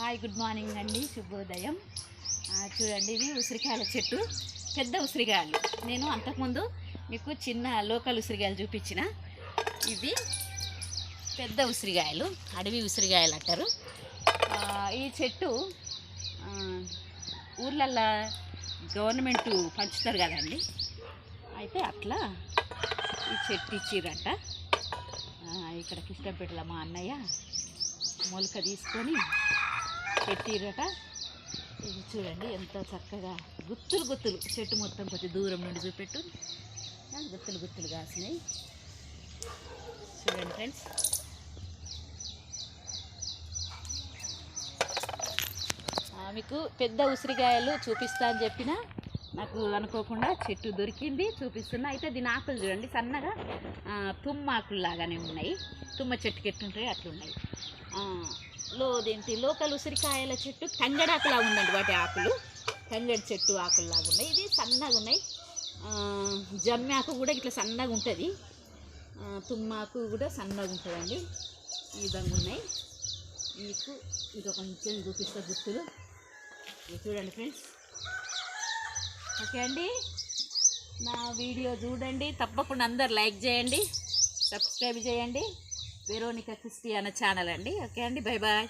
Hi good morning అండి శుభోదయం. చూడండి ఇది ఉసిరికాయల చెట్టు పెద్ద ఉసిరికాయలు. నేను అంతకుముందు మీకు చిన్న లోకల్ ఉసిరికాయలు చూపించిన. ఇది పెద్ద ఉసిరికాయలు అడవి ఉసిరికాయలు అంటారు. ఈ చెట్టు ఆ, ఊర్లల్లో గవర్నమెంట్ పంచుతారు కదండి. అయితే అట్లా ఈ చెట్టు ఇచ్చిర్రంట. ఇక్కడ కిష్టంపేటలో మా అన్నయ్య. మొలక తీసుకొని పెట్టిరట ఇది చూడండి ఎంత చక్కగా గుత్తులు గుత్తులు. చెట్టు మొత్తం కొంచెం దూరం నుండి చూపెట్టు. గుత్తులు గుత్తులు కాసినాయి. చూడండి ఫ్రెండ్స్. ఆ, మీకు పెద్ద ఉసిరికాయలు చూపిస్తా అని చెప్పిన నాకు అనుకోకుండా చెట్టు దొరికింది చూపిస్తున్నా. అయితే దీని ఆకులు చూడండి సన్నగా తుమ్మ ఆకులు లాగానే ఉన్నాయి. తుమ్మ చెట్టుకి ఎట్లుంటాయి అట్లున్నాయి. లో దేంటి లోకల్ ఉసిరికాయల చెట్టు తంగడాకులా ఉందండి వాటి ఆకులు. తంగడి చెట్టు ఆకుల్లాగా ఉన్నాయి. ఇది సన్నగా ఉన్నాయి. జమ్మాకు జమ్మి ఆకు కూడా ఇట్లా సన్నగా ఉంటుంది. తుమ్మాకు కూడా సన్నగా ఉంటుందండి. ఈ విధంగా ఉన్నాయి. మీకు ఇంకా కొంచెం చూపిస్తా గుర్తులు. చూడండి ఫ్రెండ్స్. ఓకే అండి. నా వీడియో చూడండి. తప్పకుండా అందరు లైక్ చేయండి. సబ్స్క్రైబ్ చేయండి. వెరోనికా క్రిస్టియానా ఛానల్ అండి. ఓకే అండి. Bye bye.